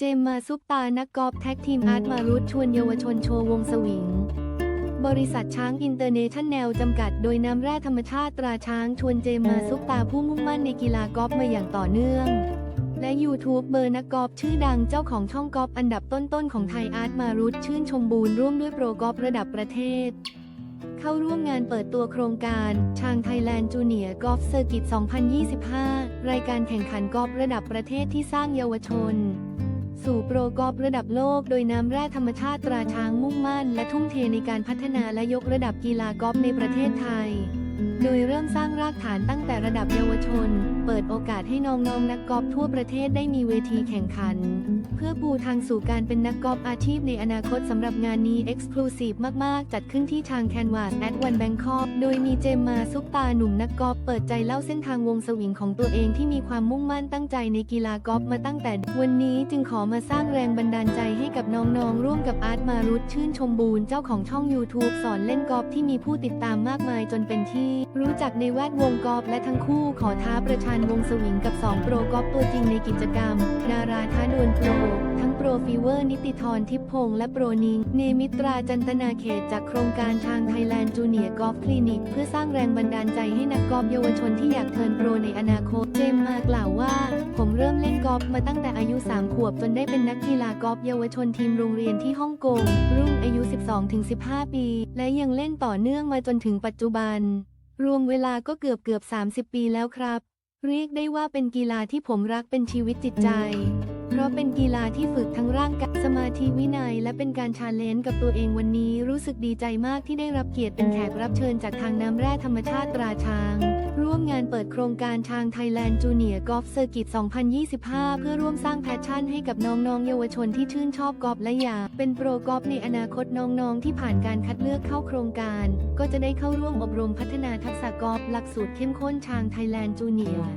เจมมาซุปตา นักกอล์ฟแท็กทีมอาร์ตมารุตชวนเยาวชนโชว์วงสวิง บริษัทช้างอินเตอร์เนชั่นแนลจำกัดโดยน้ำแร่ธรรมชาติตราช้างชวนเจมมาซุปตาผู้มุ่งมั่นในกีฬากอล์ฟมาอย่างต่อเนื่อง และยูทูบเบอร์นักกอล์ฟชื่อดังเจ้าของช่องกอล์ฟอันดับต้นๆของไทยอาร์ตมารุตชื่นชมบูรณ์ร่วมด้วยโปรกอล์ฟระดับประเทศเข้าร่วมงานเปิดตัวโครงการชางไทยแลนด์จูเนียร์กอล์ฟเซอร์กิต 2025 รายการแข่งขันกอล์ฟระดับประเทศที่สร้างเยาวชน โปรกอล์ฟระดับโลก โดยน้ำแร่ธรรมชาติตราช้างมุ่งมั่น และทุ่มเทในการพัฒนาและยกระดับกีฬากอล์ฟในประเทศไทย โดยเริ่มสร้างรากฐานตั้งแต่ระดับเยาวชน เปิดโอกาสให้น้องๆนนักกอล์ฟทั่วประเทศได้มีเวทีแข่งขัน เพื่อปูทางสู่การเป็นนักกอล์ฟอาชีพในอนาคตสำหรับงานนี้ Exclusive มาก ๆ จัดขึ้นที่ทางแคนวาสแอดวันแบงคอกโดยมีเจมมาซุปตาหนุ่มนักกอล์ฟเปิดใจเล่าเส้นทางวงสวิงของตัวเองที่มีความมุ่งมั่นตั้งใจในกีฬากอล์ฟมาตั้งแต่ วันนี้จึงขอมาสร้างแรงบันดาลใจให้กับน้องๆร่วมกับอาร์ตมารุตชื่นชมบูรณ์เจ้าของช่อง YouTube สอนเล่นกอล์ฟที่มีผู้ติดตามมากมายจนเป็นที่รู้จักในแวดวงกอล์ฟและทั้งคู่ขอท้าประชันวงสวิงกับ 2 โปรกอล์ฟตัวจริงในกิจกรรม ดาราท้าดวลโปร ทั้งโปรฟีเวอร์นิติธรทิพพงษ์และโปรนิง เนมิตราจันตนาเขตจากโครงการทางไทยแลนด์จูเนียร์กอล์ฟคลินิก เพื่อสร้างแรงบันดาลใจให้นักกอล์ฟเยาวชนที่อยากเทิร์นโปรในอนาคต เจมมากล่าวว่า ผมเริ่มเล่นกอล์ฟมาตั้งแต่อายุ 3 ขวบจนได้เป็นนักกีฬากอล์ฟเยาวชนทีมโรงเรียนที่ฮ่องกงรุ่นอายุ 12-15 ปี และยังเล่นต่อเนื่องมาจนถึงปัจจุบัน รวมเวลาก็เกือบเกือบ 30 ปีแล้วครับ เรียกได้ว่าเป็นกีฬาที่ผมรักเป็นชีวิตจิตใจ เพราะเป็นกีฬาที่ฝึกทั้งร่างกายสมาธิวินัย และเป็นการชาเลนจ์กับตัวเองวันนี้รู้สึกดีใจมากที่ได้รับเกียรติเป็นแขกรับเชิญจากทางน้ำแร่ธรรมชาติตราช้าง ร่วมงานเปิดโครงการทางไทยแลนด์จูเนียร์กอล์ฟเซอร์กิต2025 เพื่อร่วมสร้างแพชชั่นให้กับน้องๆ เยาวชนที่ชื่นชอบกอล์ฟและอยากเป็นโปรกอล์ฟในอนาคตน้องๆ ที่ผ่านการคัดเลือกเข้าโครงการ ก็จะได้เข้าร่วมอบรมพัฒนาทักษะกอล์ฟหลักสูตรเข้มข้นทางไทยแลนด์จูเนียร์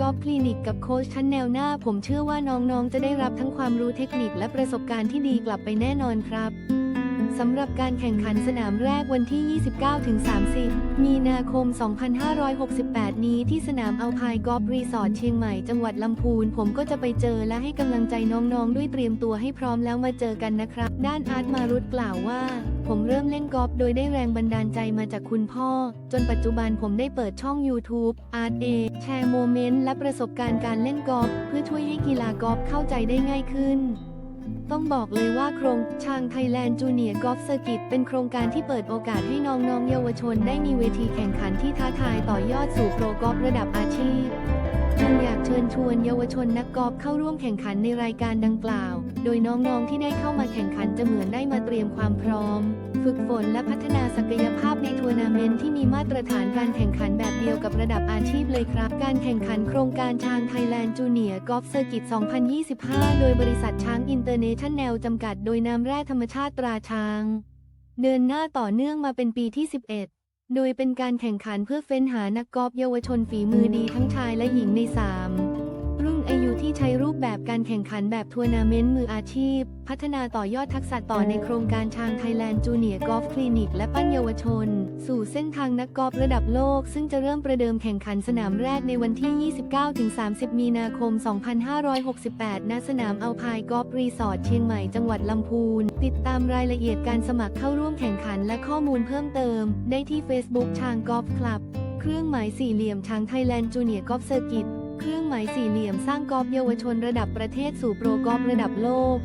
กอล์ฟคลินิกกับโค้ชชั้นแนวหน้า ผมเชื่อว่าน้องๆ จะได้รับทั้งความรู้เทคนิคและประสบการณ์ที่ดีกลับไปแน่นอนครับ สำหรับการแข่งขันสนามแรกวันที่ 29-30 มีนาคม 2568 นี้ที่สนามเอาพายกอล์ฟรีสอร์ทเชียงใหม่จังหวัดลำพูน ผมก็จะไปเจอและให้กำลังใจน้องๆ ด้วยเตรียมตัวให้พร้อมแล้วมาเจอกันนะครับ ด้านอาร์ตมารุตกล่าวว่า ผมเริ่มเล่นกอล์ฟโดยได้แรงบันดาลใจมาจากคุณพ่อ จนปัจจุบันผมได้เปิดช่อง YouTube Art A แชร์โมเมนต์และประสบการณ์การเล่นกอล์ฟเพื่อช่วยให้กีฬากอล์ฟเข้าใจได้ง่ายขึ้น ต้องบอกเลยว่าโครงชางไทยแลนด์จูเนียร์กอล์ฟสกิตเป็นโครงการที่เปิดโอกาสให้น้องๆเยาวชนได้มีเวทีแข่งขันที่ท้าทายต่อยอดสู่โปรกอล์ฟระดับอาชีพ จึงอยากเชิญชวนเยาวชนนักกอล์ฟเข้าร่วมแข่งขันในรายการดังกล่าว โดยน้องๆที่ได้เข้ามาแข่งขันจะเหมือนได้มาเตรียมความพร้อม ฝึกฝนและพัฒนาศักยภาพในทัวร์นาเมนต์ที่มีมาตรฐานการแข่งขันแบบเดียวกับระดับอาชีพเลยครับ การแข่งขันโครงการช้างไทยแลนด์จูเนียร์กอล์ฟเซอร์กิต 2025 โดยบริษัทช้างอินเตอร์เนชั่นแนลจำกัด โดยนามแร่ธรรมชาติตราช้าง เดินหน้าต่อเนื่องมาเป็นปีที่ 11 โดยเป็นการแข่งขันเพื่อเฟ้นหานักกอล์ฟเยาวชนฝีมือดีทั้งชายและหญิงใน3รุ่นอา ยุที่ใช้รูปแบบการแข่งขันแบบทัวร์นาเมนต์มืออาชีพ พัฒนาต่อยอดทักษะต่อในโครงการทางไทยแลนด์จูเนียร์กอล์ฟคลินิกและปั้นเยาวชน สู่เส้นทางนักกอล์ฟระดับโลก ซึ่งจะเริ่มประเดิมแข่งขันสนามแรกในวันที่ 29-30 มีนาคม 2568 ณ สนามเอาพายกอล์ฟรีสอร์ทเชียงใหม่จังหวัดลำพูน ติดตามรายละเอียดการสมัครเข้าร่วมแข่งขันและข้อมูลเพิ่มเติม ได้ที่ Facebook ชางกอล์ฟคลับ เครื่องหมายสี่เหลี่ยมช้างไทยแลนด์จูเนียร์กอล์ฟเซอร์กิต เครื่องหมายสี่เหลี่ยมสร้างกอล์ฟเยาวชนระดับประเทศสู่โปรกอล์ฟระดับโลก